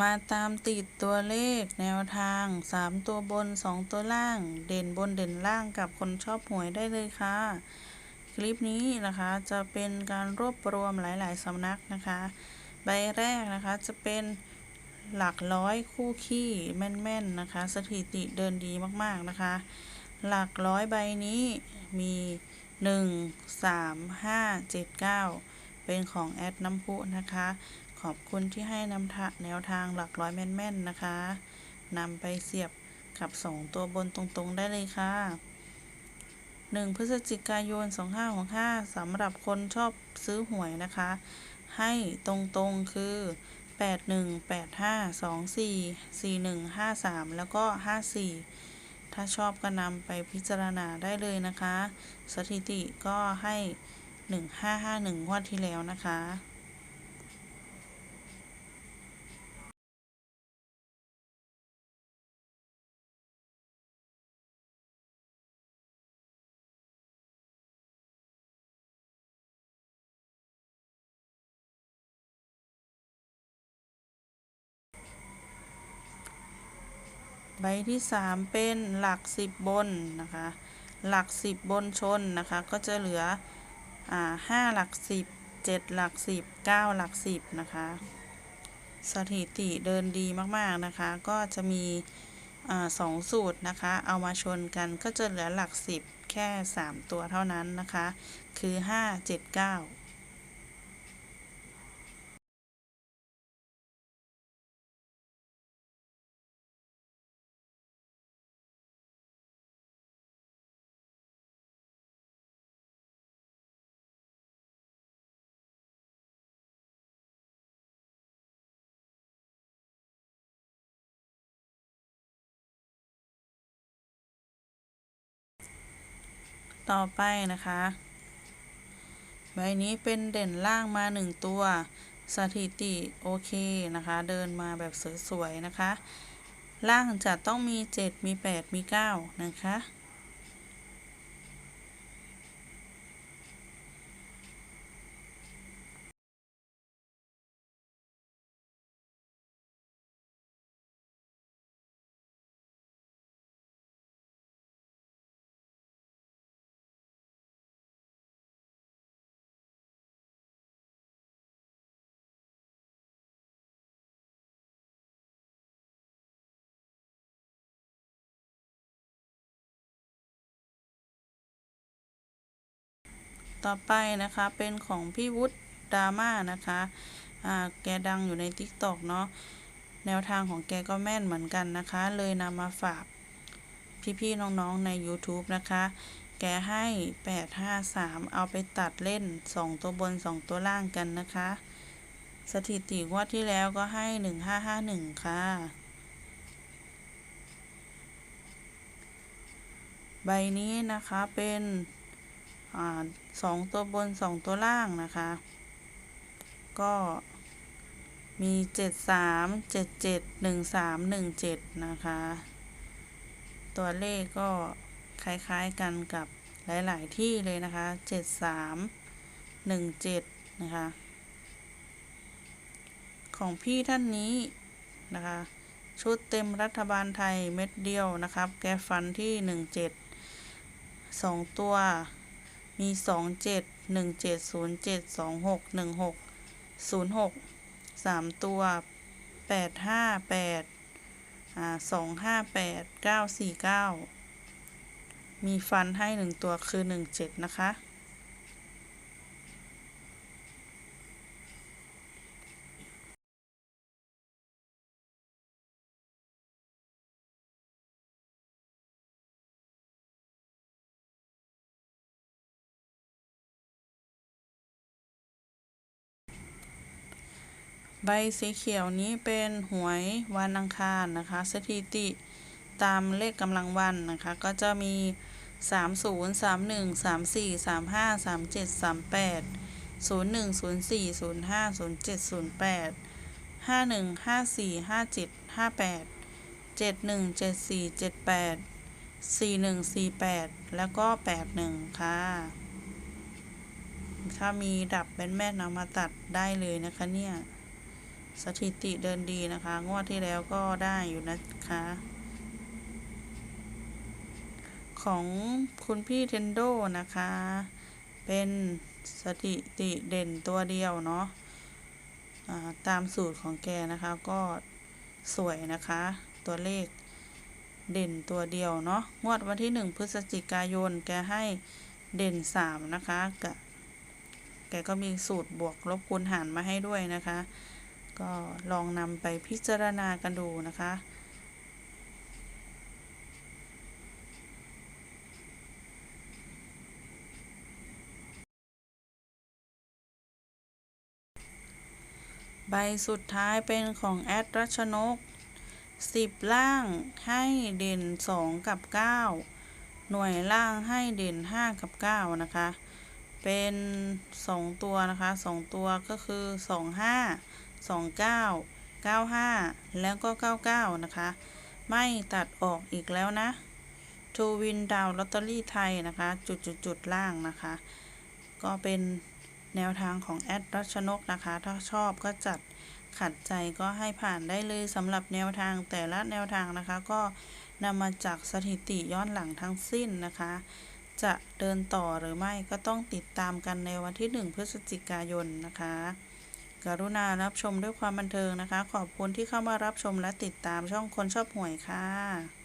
มาตามติดตัวเลขแนวทาง 3 ตัวบน 2 ตัวล่าง เด่นบนเด่นล่างกับคนชอบหวยได้เลยค่ะ คลิปนี้นะคะจะเป็นการรวบรวมหลาย ๆ สำนักนะคะ ใบแรกนะคะจะเป็นหลักร้อยคู่ขี้แม่น ๆ นะคะ สถิติเดินดีมากๆนะคะ หลักร้อยใบนี้มี 1 3 5 7 9 เป็นของแอดน้ำพุนะคะ อบคุณที่ให้นำทะแนวทางหลักร้อยแม่น ๆ นะคะนำไปเสียบกับ 2 ตัวบนตรงๆได้เลยค่ะ 1 พฤศจิกายน 2565สำหรับคนชอบซื้อหวยนะคะ ให้ตรงๆคือ 81 85 24 41 53 แล้วก็ 54 ถ้าชอบก็นำไปพิจารณาได้เลยนะคะ สถิติก็ให้ 1551งวดที่แล้วนะคะ ใบที่ 3 เป็นหลัก 10 บนนะคะ หลัก 10 บนชนนะคะ ก็จะเหลืออ่า5หลัก 10 7 หลัก 10 9 หลัก 10 นะคะ สถิติเดินดีมากๆนะคะ ก็จะมีสองสูตรนะคะ เอามาชนกันก็จะเหลือหลัก 10 แค่ 3 ตัวเท่านั้นนะคะ คือ 5 7 9 ต่อไปนะคะ ใบนี้เป็นเด่นล่างมาหนึ่งตัว สถิติโอเคนะคะ เดินมาแบบสวยๆนะคะ ล่างจะต้องมี 7 มี 8 มี 9 นะคะ ต่อไปนะคะเป็นของพี่วุฒิดราม่านะคะอ่าแกดังอยู่ใน TikTok เนาะแนวทางของแกก็แม่นเหมือนกันนะคะ เลยนำมาฝากพี่ๆน้องๆใน YouTube นะคะ แกให้ 853 เอาไปตัดเล่น 2 ตัวบน 2 ตัวล่างกันนะคะ สถิติงวดที่แล้วก็ให้ 1551 ค่ะ ใบนี้นะคะเป็น สองตัวบนสองตัวล่างนะคะ ก็มีเจ็ดสามเจ็ดเจ็ดหนึ่งสามหนึ่งเจ็ดนะคะ ตัวเลขก็คล้ายๆกันกับหลาย ๆ ที่เลยนะคะเจ็ดสามหนึ่งเจ็ดนะคะ ของพี่ท่านนี้นะคะ ชุดเต็มรัฐบาลไทยเม็ดเดียวนะครับ แกฟันที่หนึ่งเจ็ดสองตัว มีสองเจ็ดหนึ่งเจ็ดศูนย์เจ็ดสองหกหนึ่งหกศูนย์หกสามตัวแปดห้าแปดอ่าสองห้าแปดเก้าสี่เก้ามีฟันให้หนึ่งตัวคือหนึ่งเจ็ดนะคะ ใบสีเขียวนี้เป็นหวยวันอังคารนะคะ สถิติตามเลขกำลังวันนะคะ ก็จะมี 30 31 34 35 37 38 01 04 05 07 08 51 54 57 58 71 74 78 41 48 แล้วก็ 81 ค่ะ ถ้ามีดับเป็นแม่นเอามาตัดได้เลยนะคะเนี่ย สถิติเดินดีนะคะ งวดที่แล้วก็ได้อยู่นะคะ ของคุณพี่เทนโดนะคะ เป็นสถิติเด่นตัวเดียวเนาะตามสูตรของแกนะคะก็สวยนะคะ ตัวเลขเด่นตัวเดียวเนาะงวดวันที่ 1 พฤศจิกายน แกให้เด่น 3 นะคะกะแกก็มีสูตรบวกลบคูณหารมาให้ด้วยนะคะ ก็ลองนำไปพิจารณากันดูนะคะใบสุดท้ายเป็นของแอดรัชนก 10 ล่างให้เด่น 2 กับ 9 หน่วยล่างให้เด่น 5 กับ 9 นะคะ เป็น 2 ตัวนะคะ 2 ตัวก็คือ 25 29 95 แล้วก็ 99 นะคะ ไม่ตัดออกอีกแล้วนะทูวินดาวลอตเตอรี่ไทยนะคะ จุดจุดจุดล่างนะคะ ก็เป็นแนวทางของแอดรัชนกนะคะ ถ้าชอบก็จัดขัดใจก็ให้ผ่านได้เลยสำหรับแนวทางแต่ละแนวทางนะคะ ก็นำมาจากสถิติย้อนหลังทั้งสิ้นนะคะ จะเดินต่อหรือไม่ก็ต้องติดตามกันในวันที่ 1 พฤศจิกายนนะคะ กรุณารับชมด้วยความบันเทิงนะคะ ขอบคุณที่เข้ามารับชมและติดตามช่องคนชอบหวยค่ะ